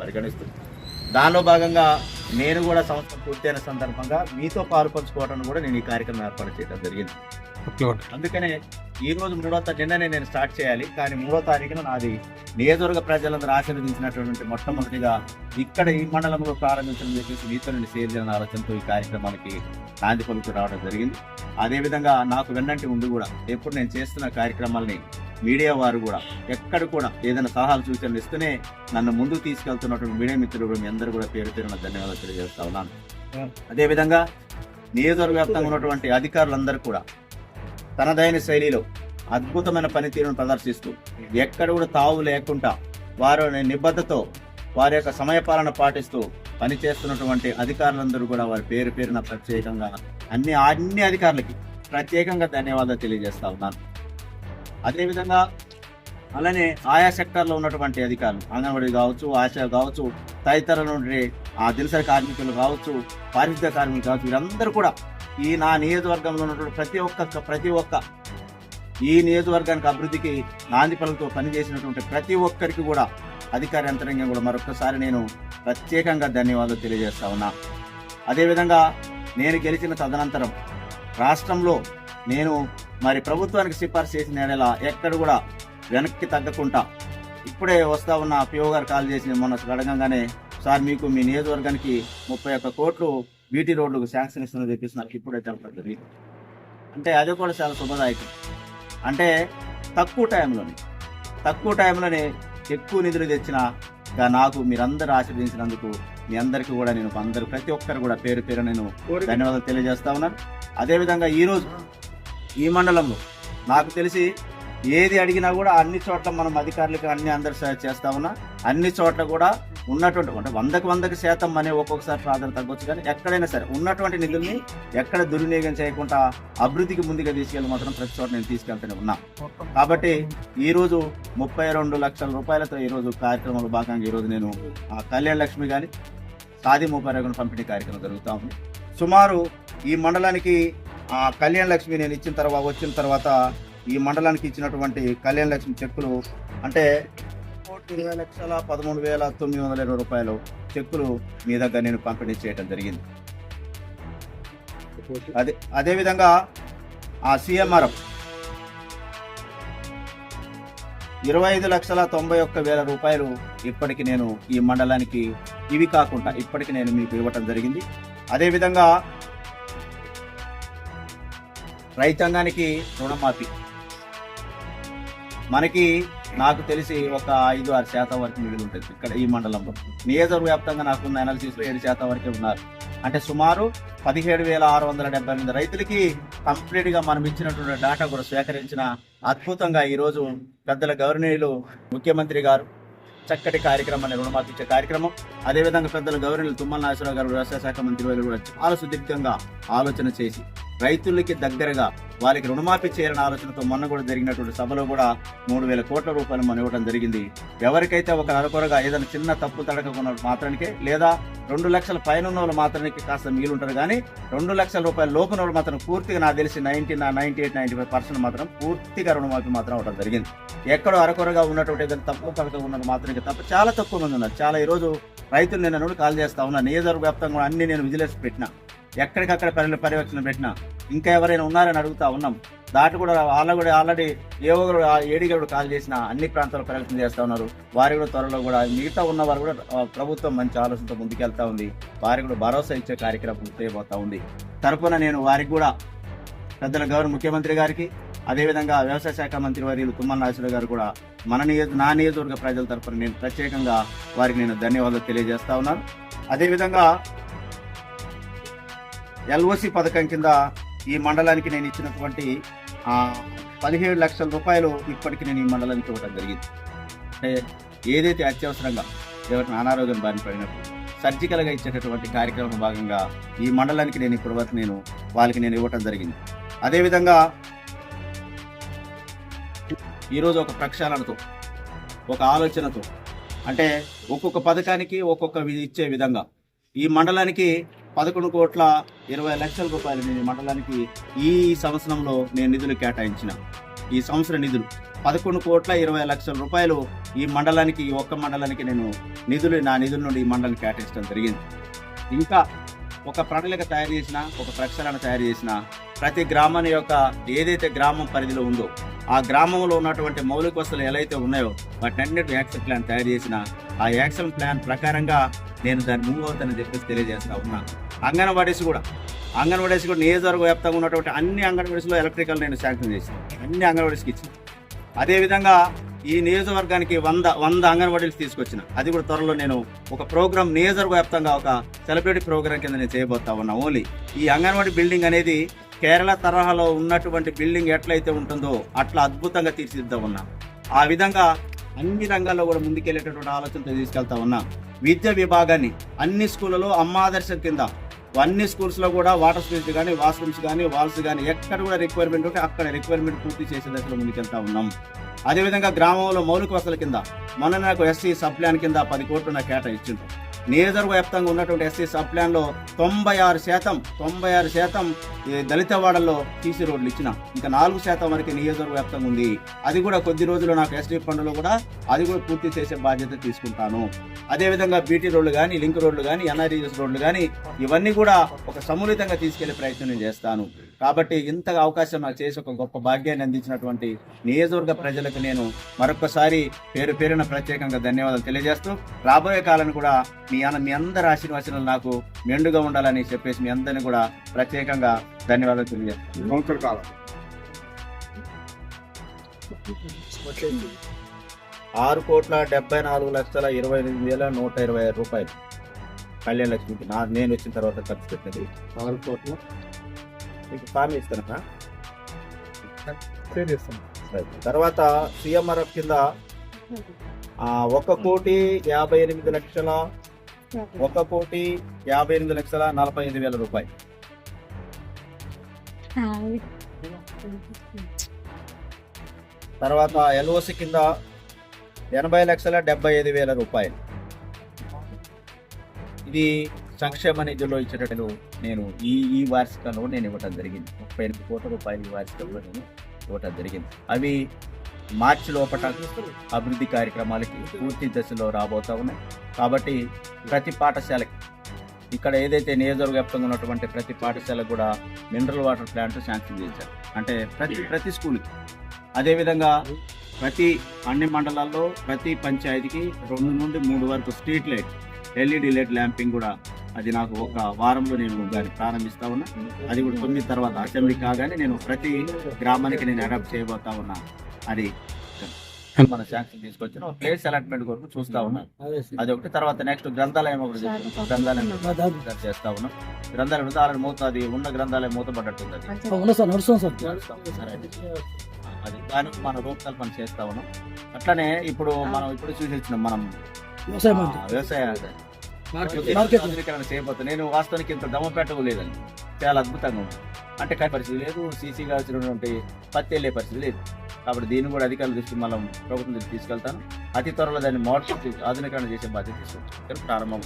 పరిగణిస్తుంది. దానిలో భాగంగా నేను కూడా సంవత్సరం పూర్తయిన సందర్భంగా మీతో పాలు పంచుకోవడం కూడా నేను ఈ కార్యక్రమం ఏర్పాటు చేయడం జరిగింది. అందుకనే ఈ రోజు మూడో నిన్ననే నేను స్టార్ట్ చేయాలి. కానీ మూడో తారీఖున నాది నియోజకవర్గ ప్రజలందరూ ఆశీర్వదించినటువంటి మొట్టమొదటిగా ఇక్కడ ఈ మండలంలో ప్రారంభించడం చెప్పేసి మీతో నేను షేర్ చేయాలనే ఆలోచనతో ఈ కార్యక్రమానికి నాంది పలుకు రావడం జరిగింది. అదేవిధంగా నాకు వెన్నంటి ఉండి కూడా ఎప్పుడు నేను చేస్తున్న కార్యక్రమాల్ని మీడియా వారు కూడా ఎక్కడ కూడా ఏదైనా సలహాలు సూచనలు ఇస్తూనే నన్ను ముందుకు తీసుకెళ్తున్నటువంటి మీడియా మిత్రులు మీ అందరూ కూడా పేరు పేరున ధన్యవాదాలు తెలియజేస్తా ఉన్నాను. అదేవిధంగా నియోజకవర్గ వ్యాప్తంగా ఉన్నటువంటి అధికారులందరూ కూడా తనదైన శైలిలో అద్భుతమైన పనితీరును ప్రదర్శిస్తూ ఎక్కడ కూడా తావు లేకుండా వారు నిబద్ధతో వారి యొక్క సమయపాలన పాటిస్తూ పనిచేస్తున్నటువంటి అధికారులందరూ కూడా వారి పేరు పేరున ప్రత్యేకంగా అన్ని అన్ని అధికారులకి ప్రత్యేకంగా ధన్యవాదాలు తెలియజేస్తా ఉన్నాను. అదేవిధంగా అలానే ఆయా సెక్టార్లో ఉన్నటువంటి అధికారులు అంగన్వాడీ కావచ్చు ఆశా కావచ్చు తదితర నుండి ఆ దినసరి కార్మికులు కావచ్చు పారిశుద్ధ్య కార్మికులు కావచ్చు వీరందరూ కూడా ఈ నా నియోజకవర్గంలో ఉన్నటువంటి ప్రతి ఒక్క ప్రతి ఒక్క ఈ నియోజకవర్గానికి అభివృద్ధికి నాంది పనులతో పనిచేసినటువంటి ప్రతి ఒక్కరికి కూడా అధికార యంత్రాంగం కూడా మరొకసారి నేను ప్రత్యేకంగా ధన్యవాదాలు తెలియజేస్తా ఉన్నా. అదేవిధంగా నేను గెలిచిన తదనంతరం రాష్ట్రంలో నేను మరి ప్రభుత్వానికి సిఫార్సు చేసిన ఏడల ఎక్కడ కూడా వెనక్కి తగ్గకుండా ఇప్పుడే వస్తా ఉన్న పిఓ గారు కాల్ చేసి మొన్న అడగంగానే సార్ మీకు మీ నియోజకవర్గానికి ముప్పై ఒక్క కోట్లు బీటీ రోడ్లకు శాంక్షన్ ఇస్తుందని చెప్పేసి నాకు ఇప్పుడే తెలపడం జరిగింది. అంటే అది కూడా చాలా శుభదాయకం. అంటే తక్కువ టైంలోనే తక్కువ టైంలోనే ఎక్కువ నిధులు తెచ్చిన నాకు మీరందరూ ఆశీర్వదించినందుకు మీ అందరికీ కూడా నేను అందరు ప్రతి ఒక్కరు కూడా పేరు పేరు నేను ధన్యవాదాలు తెలియజేస్తా ఉన్నాను. అదేవిధంగా ఈరోజు ఈ మండలంలో. నాకు తెలిసి ఏది అడిగినా కూడా అన్ని చోట్ల మనం అధికారులకు అన్ని అందరు చేస్తా ఉన్నా. అన్ని చోట్ల కూడా ఉన్నటువంటి అంటే వందకు వందకు శాతం అనే ఒక్కొక్కసారి ప్రాధాన్యత తగ్గొచ్చు కానీ ఎక్కడైనా సరే ఉన్నటువంటి నిధుల్ని ఎక్కడ దుర్వినియోగం చేయకుండా అభివృద్ధికి ముందుగా తీసుకెళ్ళి మాత్రం ప్రతి చోట నేను తీసుకెళ్తూనే ఉన్నా. కాబట్టి ఈరోజు ముప్పై రెండు లక్షల రూపాయలతో ఈ రోజు కార్యక్రమంలో భాగంగా ఈ రోజు నేను ఆ కళ్యాణ లక్ష్మి కానీ సాది ముప్పై పంపిణీ కార్యక్రమం జరుగుతూ ఉంది. సుమారు ఈ మండలానికి కళ్యాణ లక్ష్మి నేను ఇచ్చిన తర్వాత వచ్చిన తర్వాత ఈ మండలానికి ఇచ్చినటువంటి కళ్యాణ లక్ష్మి చెక్కులు అంటే కోటి ఇరవై లక్షల పదమూడు వేల తొమ్మిది వందల ఇరవై రూపాయలు చెక్కులు మీ దగ్గర నేను పంపిణీ చేయడం జరిగింది. అదే అదేవిధంగా ఆ సిఎంఆర్ఎఫ్ ఇరవై ఐదు లక్షల తొంభై ఒక్క వేల రూపాయలు ఇప్పటికి నేను ఈ మండలానికి ఇవి కాకుండా ఇప్పటికి నేను మీకు ఇవ్వటం జరిగింది. అదేవిధంగా రైతాంగానికి రుణమాఫీ. మనకి నాకు తెలిసి ఒక ఐదు ఆరు శాతం వరకు మిగిలి ఉంటుంది ఇక్కడ ఈ మండలంలో. నియోజకవర్గ వ్యాప్తంగా నాకున్న అనాలిసిస్లో ఏడు శాతం వరకే ఉన్నారు. అంటే సుమారు పదిహేడు వేల ఆరు వందల డెబ్బై ఎనిమిది రైతులకి కంప్లీట్గా మనం ఇచ్చినటువంటి డాటా కూడా సేకరించిన అద్భుతంగా ఈరోజు పెద్దల గవర్నీయులు ముఖ్యమంత్రి గారు చక్కటి కార్యక్రమాన్ని రుణమాఫీ ఇచ్చే కార్యక్రమం. అదేవిధంగా పెద్దల గవర్నీయులు తుమ్మల నాగేశ్వరరావు గారు వ్యవసాయ శాఖ మంత్రి వారు కూడా చాలా సుదీర్ఘంగా ఆలోచన చేసి రైతులకి దగ్గరగా వారికి రుణమాఫీ చేయాలని ఆలోచనతో మొన్న కూడా జరిగినటువంటి సభలో కూడా మూడు వేల కోట్ల రూపాయలు మనం ఇవ్వడం జరిగింది. ఎవరికైతే ఒక అరకొరగా ఏదైనా చిన్న తప్పు తడకకున్న మాత్రానికే లేదా రెండు లక్షల పైన ఉన్న వాళ్ళు మాత్రానికి కాస్త మిగిలి ఉంటారు కానీ రెండు లక్షల రూపాయల లోపల వాళ్ళు మాత్రం పూర్తిగా నాకు తెలిసి ninety ninety eight ninety five percent మాత్రం పూర్తిగా రుణమాఫీ మాత్రం అవడం జరిగింది. ఎక్కడో అరకొరగా ఉన్నటువంటి ఏదైనా తప్పు తడక ఉన్నది మాత్రమే తప్ప చాలా తక్కువ మంది ఉన్నారు. చాలా ఈ రోజు రైతులు నేను కాల్ చేస్తా ఉన్నా నియోజకవర్గ వ్యాప్తంగా కూడా అన్ని నేను విజిలెన్స్ పెట్టిన. ఎక్కడికక్కడ పర్యవేక్షణ పెట్టిన. ఇంకా ఎవరైనా ఉన్నారని అడుగుతా ఉన్నాం. దాటి కూడా వాళ్ళు కూడా ఆల్రెడీ ఏ ఒకరు కాల్ చేసిన అన్ని ప్రాంతాల్లో పర్యటన చేస్తూ ఉన్నారు. వారి కూడా త్వరలో కూడా మిగతా ఉన్న వారు కూడా ప్రభుత్వం మంచి ఆలోచనతో ముందుకెళ్తా ఉంది. వారికి కూడా భరోసా ఇచ్చే కార్యక్రమం చేయబోతా ఉంది. తరపున నేను వారికి కూడా పెద్దల గౌరవ ముఖ్యమంత్రి గారికి అదేవిధంగా వ్యవసాయ శాఖ మంత్రి వర్యులు తుమ్మల నాగేశ్వర గారు కూడా మన నియోజక నా నియోజకవర్గ ప్రజల తరపున నేను ప్రత్యేకంగా వారికి నేను ధన్యవాదాలు తెలియజేస్తా ఉన్నాను. అదేవిధంగా ఎల్ఓసి పథకం కింద ఈ మండలానికి నేను ఇచ్చినటువంటి పదిహేడు లక్షల రూపాయలు ఇప్పటికి నేను ఈ మండలానికి ఇవ్వడం జరిగింది. అంటే ఏదైతే అత్యవసరంగా ఎవరిని అనారోగ్యం బారిన పడినప్పుడు సర్జికల్గా ఇచ్చేటటువంటి కార్యక్రమం భాగంగా ఈ మండలానికి నేను ఇప్పటి వరకు నేను వాళ్ళకి నేను ఇవ్వటం జరిగింది. అదేవిధంగా ఈరోజు ఒక ప్రక్షాళనతో ఒక ఆలోచనతో అంటే ఒక్కొక్క పథకానికి ఒక్కొక్క ఇచ్చే విధంగా ఈ మండలానికి పదకొండు కోట్ల ఇరవై లక్షల రూపాయలు నేను మండలానికి ఈ సంవత్సరంలో నేను నిధులు కేటాయించిన. ఈ సంవత్సర నిధులు పదకొండు కోట్ల ఇరవై లక్షల రూపాయలు ఈ మండలానికి ఈ ఒక్క మండలానికి నేను నిధులు నా నిధుల నుండి ఈ మండలానికి కేటాయించడం జరిగింది. ఇంకా ఒక ప్రణాళిక తయారు చేసిన ఒక ప్రక్షాళన తయారు చేసిన ప్రతి గ్రామాన్ని యొక్క ఏదైతే గ్రామం పరిధిలో ఉందో ఆ గ్రామంలో ఉన్నటువంటి మౌలిక వసతులు ఎలా అయితే ఉన్నాయో వాటన్నిటి యాక్షన్ ప్లాన్ తయారు చేసిన ఆ యాక్షన్ ప్లాన్ ప్రకారంగా నేను దాన్ని మూవ్ అవుతానని చెప్పేసి తెలియజేస్తా ఉన్నా. అంగన్వాడీస్ కూడా. అంగన్వాడీస్ కూడా నియోజకవర్గ వ్యాప్తంగా ఉన్నటువంటి అన్ని అంగన్వాడీస్లో ఎలక్ట్రికల్ నేను శాంక్షన్ చేసాను. అన్ని అంగన్వాడీస్కి ఇచ్చిన. అదేవిధంగా ఈ నియోజకవర్గానికి వంద వంద అంగన్వాడీలు తీసుకొచ్చిన. అది కూడా త్వరలో నేను ఒక ప్రోగ్రామ్ నియోజకవర్గ వ్యాప్తంగా ఒక సెలబ్రిటీ ప్రోగ్రామ్ కింద నేను చేయబోతా ఉన్నా. ఓన్లీ ఈ అంగన్వాడీ బిల్డింగ్ అనేది కేరళ తరహాలో ఉన్నటువంటి బిల్డింగ్ ఎట్లయితే ఉంటుందో అట్లా అద్భుతంగా తీర్చిదిద్దా ఉన్నా. ఆ విధంగా అన్ని రంగాల్లో కూడా ముందుకెళ్ళేటటువంటి ఆలోచనతో తీసుకెళ్తా ఉన్నా. విద్య విభాగాన్ని అన్ని స్కూళ్ళలో అమ్మాదర్శం కింద అన్ని స్కూల్స్లో కూడా వాటర్ స్పేస్ కానీ వాష్రూమ్స్ కానీ వాల్స్ కానీ ఎక్కడ కూడా రిక్వైర్మెంట్ ఉంటే అక్కడ రిక్వైర్మెంట్ పూర్తి చేసే దశలో ముందుకెళ్తా ఉన్నాం. అదేవిధంగా గ్రామంలో మౌలిక వసతుల కింద మొన్న నాకు ఎస్సీ సబ్ ప్లాన్ కింద పది కోట్లు నాకు కేటాయించింది నియోజకవర్గ వ్యాప్తంగా ఉన్నటువంటి ఎస్సీ సబ్ ప్లాన్లో తొంభై ఆరు శాతం తొంభై ఆరు శాతం ఈ దళిత వాడల్లో సీసీ రోడ్లు ఇచ్చిన. ఇంకా నాలుగు శాతం వరకు నియోజకవర్గ వ్యాప్తంగా ఉంది. అది కూడా కొద్ది రోజులు నాకు ఎస్టీ ఫండ్లో కూడా అది కూడా పూర్తి చేసే బాధ్యత తీసుకుంటాను. అదేవిధంగా బీటీ రోడ్లు కానీ లింక్ రోడ్లు కానీ ఎన్ఆర్ఈఎస్ రోడ్లు కానీ ఇవన్నీ కూడా ఒక సములితంగా తీసుకెళ్ళే ప్రయత్నం నేను చేస్తాను. కాబట్టి ఇంతగా అవకాశం నాకు చేసి ఒక గొప్ప భాగ్యాన్ని అందించినటువంటి నియోజకవర్గ ప్రజలకు నేను మరొకసారి పేరు పేరున ప్రత్యేకంగా ధన్యవాదాలు తెలియజేస్తూ రాబోయే కాలాన్ని కూడా మీ అన్న మీ అందరి ఆశీర్వచనాలు నాకు మెండుగా ఉండాలని చెప్పేసి మీ అందరిని కూడా ప్రత్యేకంగా ధన్యవాదాలు తెలియజేస్తాను సంవత్సర కాలం. ఆరు కోట్ల డెబ్బై నాలుగు లక్షల ఇరవై ఎనిమిది వేల నూట ఇరవై ఐదు రూపాయలు. కళ్యాణ లక్ష్మికి నా నేను వచ్చిన తర్వాత ఖర్చు పెట్టినది ఆరు కోట్ల? మీకు చేస్తాం సరే. తర్వాత సిఎంఆర్ఎఫ్ కింద ఆ, ఒక కోటి యాభై ఎనిమిది లక్షల ఒక కోటి యాభై ఎనిమిది లక్షల నలభై ఐదు వేల రూపాయలు. తర్వాత ఎల్ఓసి కింద ఎనభై లక్షల డెబ్బై ఐదు వేల రూపాయలు. ఇది సంక్షేమ నిధిలో ఇచ్చేటట్లు నేను ఈ ఈ వార్షికంలో నేను ఇవ్వటం జరిగింది. ముప్పై ఎనిమిది కోట్ల రూపాయలు ఈ వార్షికంలో నేను ఇవ్వటం జరిగింది. అవి మార్చి లోపల అభివృద్ధి కార్యక్రమాలకి పూర్తి దశలో రాబోతా ఉన్నాయి. కాబట్టి ప్రతి పాఠశాలకి ఇక్కడ ఏదైతే నియోజకవర్గ వ్యాప్తంగా ఉన్నటువంటి ప్రతి పాఠశాలకు కూడా మినరల్ వాటర్ ప్లాంట్ శాంక్షన్ చేశారు. అంటే ప్రతి ప్రతి స్కూల్కి. అదేవిధంగా ప్రతి అన్ని మండలాల్లో ప్రతి పంచాయతీకి రెండు నుండి మూడు వరకు street light LED light lamping కూడా అది నాకు ఒక వారంలో నేను దాన్ని ప్రారంభిస్తా ఉన్నా. అది కూడా తొమ్మిది తర్వాత అసెంబ్లీ కాగానే నేను ప్రతి గ్రామానికి నేను అడాప్ట్ చేయబోతా ఉన్నా. అది మన శాంక్షన్ తీసుకొచ్చిన ప్లేస్ అలాట్మెంట్ కొరకు చూస్తా ఉన్నా. అది ఒకటి తర్వాత నెక్స్ట్ గ్రంథాలయం ఒకటి. గ్రంథాలయం చేస్తా ఉన్నాం. గ్రంథాలయం ఉంది ఆల్రెడీ మూత అది ఉన్న గ్రంథాలయం మూతపడ్డట్టుంది అది. అది. దానికి మన రూపకల్పన చేస్తా ఉన్నాం. అట్లనే ఇప్పుడు మనం ఇప్పుడు చూసి వచ్చినాం మనం. వ్యవసాయ వ్యవసాయ ఆధునీకరణ చేయబోతుంది నేను వాస్తవానికి ఇంత దమ్మ పెట్టకు లేదండి. చాలా అద్భుతంగా ఉంది. అంటే కానీ పరిస్థితి లేదు. సీసీ కావాల్సినటువంటి పత్తి వెళ్ళే పరిస్థితి లేదు. కాబట్టి దీన్ని కూడా అధికారుల దృష్టి మనం ప్రభుత్వం దృష్టి తీసుకెళ్తాను. అతి త్వరలో దాన్ని మోడల్ ఆధునీకరణ చేసే బాధ్యత తీసుకుంటాం ప్రారంభం